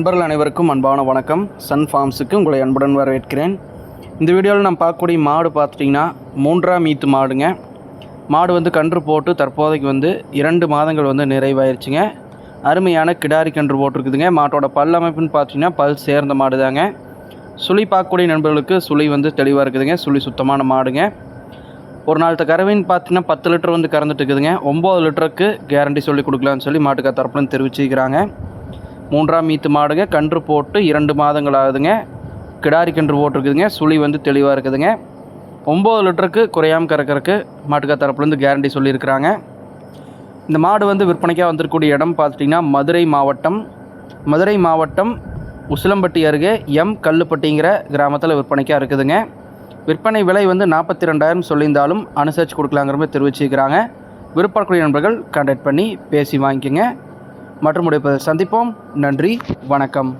நண்பர்கள் அனைவருக்கும் அன்பான வணக்கம். சன் ஃபார்ம்ஸுக்கு உங்களை அன்புடன் வரவேற்கிறேன். இந்த வீடியோவில் நம்ம பார்க்கக்கூடிய மாடு பார்த்துட்டிங்கன்னா மூன்றாம் மீத்து மாடுங்க. மாடு வந்து கன்று போட்டு தற்போதைக்கு வந்து இரண்டு மாதங்கள் வந்து நிறைவாயிருச்சுங்க. அருமையான கிடாரி கன்று போட்டிருக்குதுங்க. மாட்டோட பல் அமைப்புன்னு பார்த்தீங்கன்னா பல் சேர்ந்த மாடு தாங்க சுழி பார்க்கக்கூடிய நண்பர்களுக்கு சுழி வந்து தெளிவாக இருக்குதுங்க. சுழி சுத்தமான மாடுங்க. ஒரு நாளத்த கறவைன்னு பார்த்தீங்கன்னா பத்து லிட்டர் வந்து கறந்துட்டு இருக்குதுங்க. ஒம்பது லிட்டருக்கு கேரண்டி சொல்லி கொடுக்கலான்னு சொல்லி மாட்டுக்கா தரப்புலன்னு தெரிவிச்சிருக்கிறாங்க. மூன்றாம் மீத்து மாடுங்க. கன்று போட்டு இரண்டு மாதங்கள் ஆகுதுங்க கிடாரி கன்று போட்டிருக்குதுங்க. சுழி வந்து தெளிவாக இருக்குதுங்க. ஒம்பது லிட்டருக்கு குறையாமல் கறக்கறக்கு மாட்டுக்கா தரப்புலேருந்து கேரண்டி சொல்லியிருக்கிறாங்க. இந்த மாடு வந்து விற்பனைக்காக வந்திருக்கக்கூடிய இடம் பார்த்துட்டிங்கன்னா மதுரை மாவட்டம். மதுரை மாவட்டம் உசிலம்பட்டி அருகே எம் கல்லுப்பட்டிங்கிற கிராமத்தில் விற்பனைக்காக இருக்குதுங்க. விற்பனை விலை வந்து நாற்பத்தி ரெண்டாயிரம் சொல்லியிருந்தாலும் அனுசரித்து கொடுக்கலாங்கிற மாதிரி தெரிவிச்சிருக்கிறாங்க. விருப்பக்கூடிய நண்பர்கள் கான்டாக்ட் பண்ணி பேசி வாங்கிக்கோங்க. மற்றும் சந்திப்போம். நன்றி வணக்கம்.